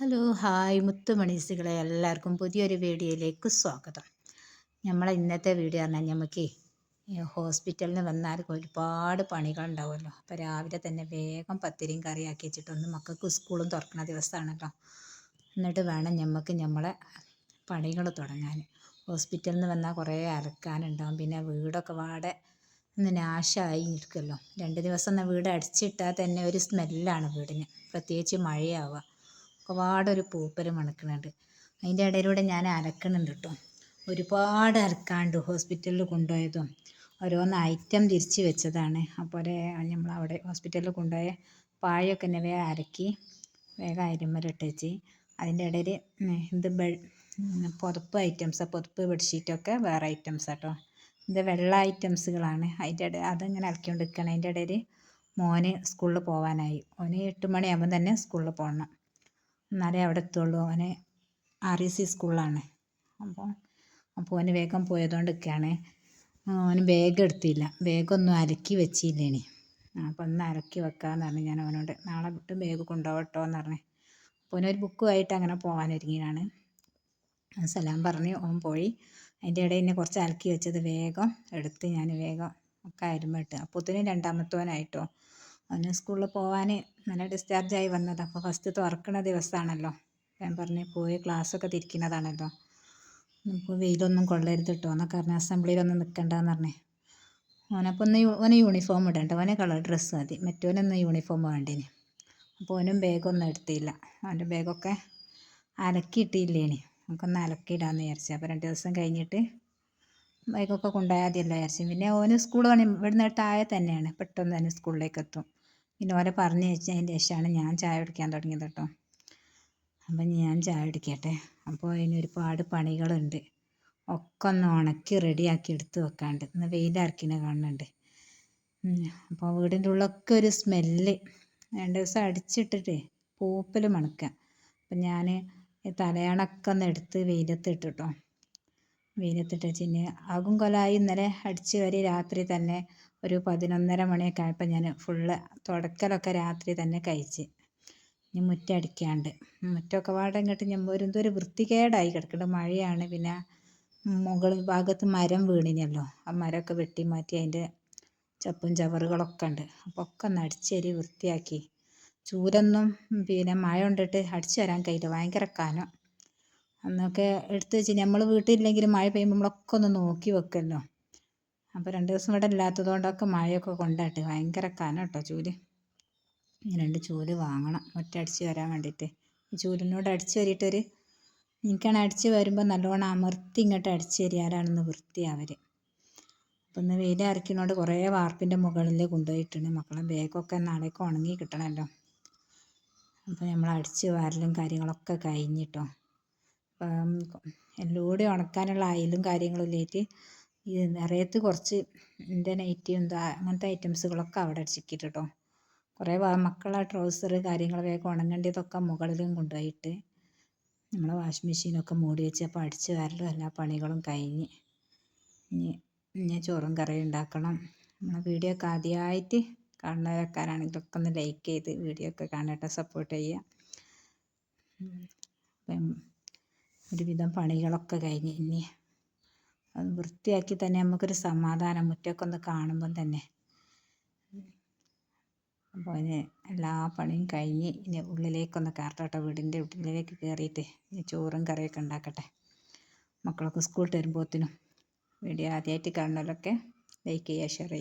Hello hi മുത്തുമണീസുകളെ എല്ലാവർക്കും പുതിയൊരു വീഡിയോയിലേക്ക് സ്വാഗതം. നമ്മളെ ഇന്നത്തെ വീഡിയോ പറഞ്ഞാൽ നമുക്ക് ഹോസ്പിറ്റലിൽ നിന്ന് വന്നാൽ ഒരുപാട് പണികളുണ്ടാവുമല്ലോ അപ്പോൾ രാവിലെ തന്നെ വേഗം പത്തിരിയും കറിയാക്കി വെച്ചിട്ടൊന്ന് മക്കൾക്ക് സ്കൂളും തുറക്കുന്ന ദിവസമാണല്ലോ. എന്നിട്ട് വേണം നമുക്ക് നമ്മളെ പണികൾ തുടങ്ങാൻ. ഹോസ്പിറ്റലിൽ നിന്ന് വന്നാൽ കുറേ അരക്കാനുണ്ടാവും പിന്നെ വീടൊക്കെ വാടെ ഒന്ന് നാശമായി നിൽക്കുമല്ലോ. രണ്ട് ദിവസം വീട് അടിച്ചിട്ടാൽ തന്നെ ഒരു സ്മെല്ലാണ് വീടിന്. പ്രത്യേകിച്ച് മഴയാവുക. ഒരുപാടൊരു പൂപ്പൽ മണക്കുന്നുണ്ട്. അതിന്റെ ഇടയിലൂടെ ഞാൻ അലക്കണുണ്ട് കേട്ടോ ഒരുപാട് അലക്കാണ്ട് ഹോസ്പിറ്റലിൽ കൊണ്ടുപോയതും ഓരോന്ന് ഐറ്റം തിരിച്ച് വെച്ചതാണ്. അപ്പോൾ നമ്മൾ അവിടെ ഹോസ്പിറ്റലിൽ കൊണ്ടുപോയ പായൊക്കെ തന്നെ വേഗം അരക്കി വേഗം അരിമലിട്ട് വെച്ച് അതിന്റെ ഇടയിൽ ഇത് പുതപ്പ് ഐറ്റംസ് പുതപ്പ് ബെഡ്ഷീറ്റൊക്കെ വേറെ ഐറ്റംസ് കേട്ടോ ഇത് വെള്ള ഐറ്റംസുകളാണ്. അതിന്റെ ഇടയിൽ അതിങ്ങനെ അലക്കിക്കൊണ്ട് നിൽക്കണം അതിന്റെ ഇടയിൽ മോന് സ്കൂളിൽ പോകാനായി ഓന് എട്ട് മണിയാകുമ്പോൾ തന്നെ സ്കൂളിൽ പോകണം. എന്നാലേ അവിടെ എത്തുള്ളൂ. അവന് ആർ ഇ സി സ്കൂളിലാണ്. അപ്പോൾ അപ്പോൾ അവന് വേഗം പോയതുകൊണ്ട് നിൽക്കുകയാണ് അവന് ബാഗ് എടുത്തില്ല. ബാഗൊന്നും അലക്കി വെച്ചില്ലേനി അപ്പോൾ ഒന്ന് അലക്കി വെക്കാമെന്ന് പറഞ്ഞു ഞാൻ അവനോട് നാളെ വിട്ട് ബാഗ് കൊണ്ടുപോകട്ടോ എന്ന് പറഞ്ഞു അപ്പോൾ അവനൊരു ബുക്കുമായിട്ട് അങ്ങനെ പോകാനൊരുങ്ങിയാണ് സലാം പറഞ്ഞു ഓൻ പോയി. അതിന്റെ ഇടയിൽ എന്നെ കുറച്ച് അലക്കി വെച്ചത് വേഗം എടുത്ത് ഞാൻ വേഗം ഒക്കെ അരുമിട്ട് അപ്പോഴത്തേനും രണ്ടാമത്തവനായിട്ടോ അവന് സ്കൂളിൽ പോകാൻ നല്ല ഡിസ്ചാർജായി വന്നത്. അപ്പോൾ ഫസ്റ്റ് തുറക്കണ ദിവസമാണല്ലോ ഞാൻ പറഞ്ഞു പോയി ക്ലാസ്സൊക്കെ തിരിക്കുന്നതാണല്ലോ. നമുക്ക് വെയിലൊന്നും കൊള്ളരുത് കേട്ടോ എന്നൊക്കെ പറഞ്ഞ് അസംബ്ലിയിലൊന്നും നിൽക്കണ്ടെന്ന് പറഞ്ഞേ. ഓനപ്പോൾ ഒന്ന് ഓന് യൂണിഫോം ഇടണ്ട. ഓനെ കളർ ഡ്രസ്സ് മതി. മറ്റോനൊന്ന് യൂണിഫോം വേണ്ടേന്. അപ്പോൾ ഓനും ബാഗൊന്നും എടുത്തില്ല. അവന്റെ ബാഗൊക്കെ അലക്കിയിട്ടില്ലേനി. നമുക്കൊന്ന് അലക്കിയിടാമെന്ന് വിചാരിച്ചു. അപ്പോൾ രണ്ട് ദിവസം കഴിഞ്ഞിട്ട് ബൈക്കൊക്കെ കൊണ്ടുപോയാൽ മതിയല്ലോ വിചാരിച്ചു. പിന്നെ ഓന് സ്കൂൾ പണി ഇവിടുന്ന് താഴെ തന്നെയാണ്. പെട്ടെന്ന് തന്നെ സ്കൂളിലേക്ക് എത്തും. പിന്നെ ഓരെ പറഞ്ഞു വെച്ചതിന് ശേഷമാണ് ഞാൻ ചായ കുടിക്കാൻ തുടങ്ങിയത് കേട്ടോ. അപ്പം ഞാൻ ചായ കുടിക്കട്ടെ. അപ്പോൾ അതിന് ഒരുപാട് പണികളുണ്ട്. ഒക്കെ ഒന്ന് ഉണക്കി റെഡിയാക്കി എടുത്ത് വെക്കാണ്ട്. ഇന്ന് വെയിലിറക്കിനെ കാണുന്നുണ്ട്. അപ്പോൾ വീടിന്റെ ഉള്ളൊക്കെ ഒരു സ്മെല്ല്. രണ്ട് ദിവസം അടിച്ചിട്ടിട്ട് പൂപ്പൽ മണക്കുക. അപ്പം ഞാൻ തലയണൊക്കെ ഒന്ന് എടുത്ത് വെയിലത്ത് ഇട്ടിട്ടോ വെയിലത്തിട്ട് വെച്ചിന് ആകും കൊലായി ഇന്നലെ അടിച്ച് വരെ രാത്രി തന്നെ ഒരു പതിനൊന്നര മണിയൊക്കെ ആയപ്പോൾ ഞാൻ ഫുള്ള് തുടക്കലൊക്കെ രാത്രി തന്നെ കഴിച്ച്. ഇനി മുറ്റം അടിക്കാണ്ട്. മുറ്റമൊക്കെ പാടെ ഇങ്ങോട്ട് ഞമ്മ ഒരു വൃത്തികേടായി കിടക്കുന്നുണ്ട് മഴയാണ്. പിന്നെ മുകൾ ഭാഗത്ത് മരം വീണിനല്ലോ. ആ മരമൊക്കെ വെട്ടി മാറ്റി അതിന്റെ ചപ്പും ചവറുകളൊക്കെ ഉണ്ട്. അപ്പോൾ ഒക്കെ ഒന്ന് അടിച്ചേരി വൃത്തിയാക്കി. ചൂരൊന്നും പിന്നെ മഴ കൊണ്ടിട്ട് അടിച്ചു വരാൻ കഴിയില്ല. ഭയങ്കര കനം. അന്നൊക്കെ എടുത്തു വെച്ച് നമ്മൾ വീട്ടിലില്ലെങ്കിലും മഴ പെയ്യുമ്പോൾ നമ്മളൊക്കെ ഒന്ന് നോക്കി വെക്കുമല്ലോ അപ്പോൾ രണ്ട് ദിവസം ഇവിടെ ഇല്ലാത്തത് കൊണ്ടൊക്കെ മഴയൊക്കെ കൊണ്ടാട്ടെ. ഭയങ്കര കനം കേട്ടോ ചൂൽ. രണ്ട് ചൂൽ വാങ്ങണം. ഒറ്റ അടിച്ച് വരാൻ വേണ്ടിയിട്ട് ഈ ചൂലിനോട് അടിച്ച് വരിയിട്ടൊരു എനിക്കാണ് അടിച്ച് വരുമ്പോൾ നല്ലോണം അമർത്തി ഇങ്ങോട്ട് അടിച്ച് തരിയാലാണെന്ന് വൃത്തിയാവർ അപ്പം ഇന്ന് വെയിൽ അരക്കിനോട് കുറേ വാർപ്പിന്റെ മുകളിൽ കൊണ്ടുപോയിട്ടുണ്ട്. മക്കളെ ബാഗൊക്കെ നാളേക്ക് ഉണങ്ങി കിട്ടണമല്ലോ അപ്പോൾ നമ്മൾ അടിച്ച് വാരലും കാര്യങ്ങളൊക്കെ കഴിഞ്ഞിട്ടോ. അപ്പം എല്ലാം ഉണക്കാനുള്ള അയലും കാര്യങ്ങളും ഇല്ലേറ്റ് ഈ നിറയത്ത് കുറച്ച് എന്റെ നൈറ്റി എന്താ അങ്ങനത്തെ ഐറ്റംസുകളൊക്കെ അവിടെ അടിച്ചിട്ട് കേട്ടോ കുറേ മക്കളെ ട്രൗസർ കാര്യങ്ങളൊക്കെ ഉണങ്ങേണ്ടതൊക്കെ മുകളിലും കൊണ്ടുപോയിട്ട് നമ്മൾ വാഷിംഗ് മെഷീനൊക്കെ മൂടി വെച്ച് അപ്പോൾ അടിച്ച് വരലും എല്ലാ പണികളും കഴിഞ്ഞ് ഇനി ഇനി ചോറും കറിയും ഉണ്ടാക്കണം. നമ്മളെ വീഡിയോ ഒക്കെ ആദ്യമായിട്ട് കാണുന്നവരൊക്കെ ഒന്ന് ലൈക്ക് ചെയ്ത് വീഡിയോ ഒക്കെ കാണട്ടെ സപ്പോർട്ട് ചെയ്യുക. ഒരുവിധം പണികളൊക്കെ കഴിഞ്ഞ് ഇനി അത് വൃത്തിയാക്കി തന്നെ നമുക്കൊരു സമാധാനം മുറ്റമൊക്കെ ഒന്ന് കാണുമ്പം തന്നെ. അപ്പോൾ അതിന് എല്ലാ പണിയും കഴിഞ്ഞ് ഇനി ഉള്ളിലേക്കൊന്ന് കയറട്ടെ വീടിന്റെ ഉള്ളിലേക്ക് കയറിയിട്ട് ഇനി ചോറും കറിയൊക്കെ ഉണ്ടാക്കട്ടെ. മക്കളൊക്കെ സ്കൂളിൽ വരുമ്പോഴത്തേനും വീഡിയോ ആദ്യമായിട്ട് കാണുന്നവരൊക്കെ ലൈക്ക് ചെയ്യുക ഷെയർ ചെയ്യുക.